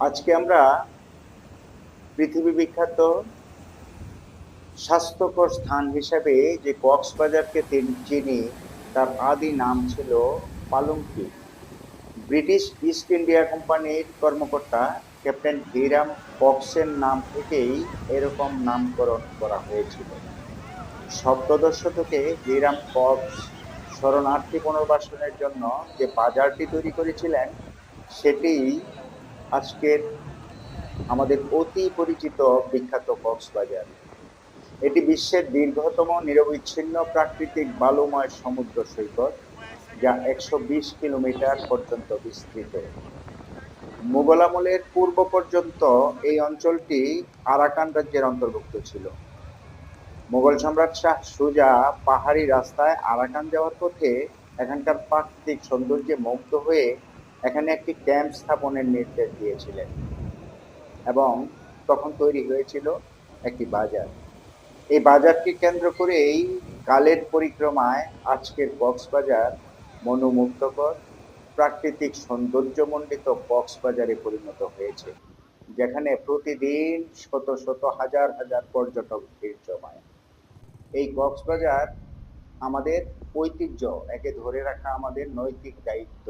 আজকে আমরা পৃথিবী বিখ্যাত স্বাস্থ্যকর স্থান হিসেবে যে কক্সবাজারকে চিনি, তার আদি নাম ছিল পালঙ্কি ব্রিটিশ ইস্ট ইন্ডিয়া কোম্পানির কর্মকর্তা ক্যাপ্টেন হিরাম কক্সের নাম থেকেই এরকম নামকরণ করা হয়েছিল। সপ্তদশ শতকে হিরাম কক্স শরণার্থী পুনর্বাসনের জন্য যে বাজারটি তৈরি করেছিলেন, সেটি আজকের আমাদের অতি পরিচিত বিখ্যাত কক্সবাজার। এটি বিশ্বের দীর্ঘতম নিরবিচ্ছিন্ন প্রাকৃতিক বালুময় সমুদ্র সৈকত, যা একশো বিশ কিলোমিটার পর্যন্ত বিস্তৃত। মুঘল আমলের পূর্ব পর্যন্ত এই অঞ্চলটি আরাকান রাজ্যের অন্তর্ভুক্ত ছিল। মুঘল সম্রাট শাহ সুজা পাহাড়ি রাস্তায় আরাকান যাওয়ার পথে এখানকার প্রাকৃতিক সৌন্দর্যে মুগ্ধ হয়ে এখানে একটি ক্যাম্প স্থাপনের নির্দেশ দিয়েছিলেন এবং তখন তৈরি হয়েছিল একটি বাজার। এই বাজারকে কেন্দ্র করে এই কালের পরিক্রমায় আজকের কক্সবাজার মনোমুগ্ধকর, প্রাকৃতিক সৌন্দর্যমণ্ডিত কক্সবাজারে পরিণত হয়েছে, যেখানে প্রতিদিন শত শত হাজার হাজার পর্যটক ভিড় জমায়। এই কক্সবাজার আমাদের ঐতিহ্য, একে ধরে রাখা আমাদের নৈতিক দায়িত্ব।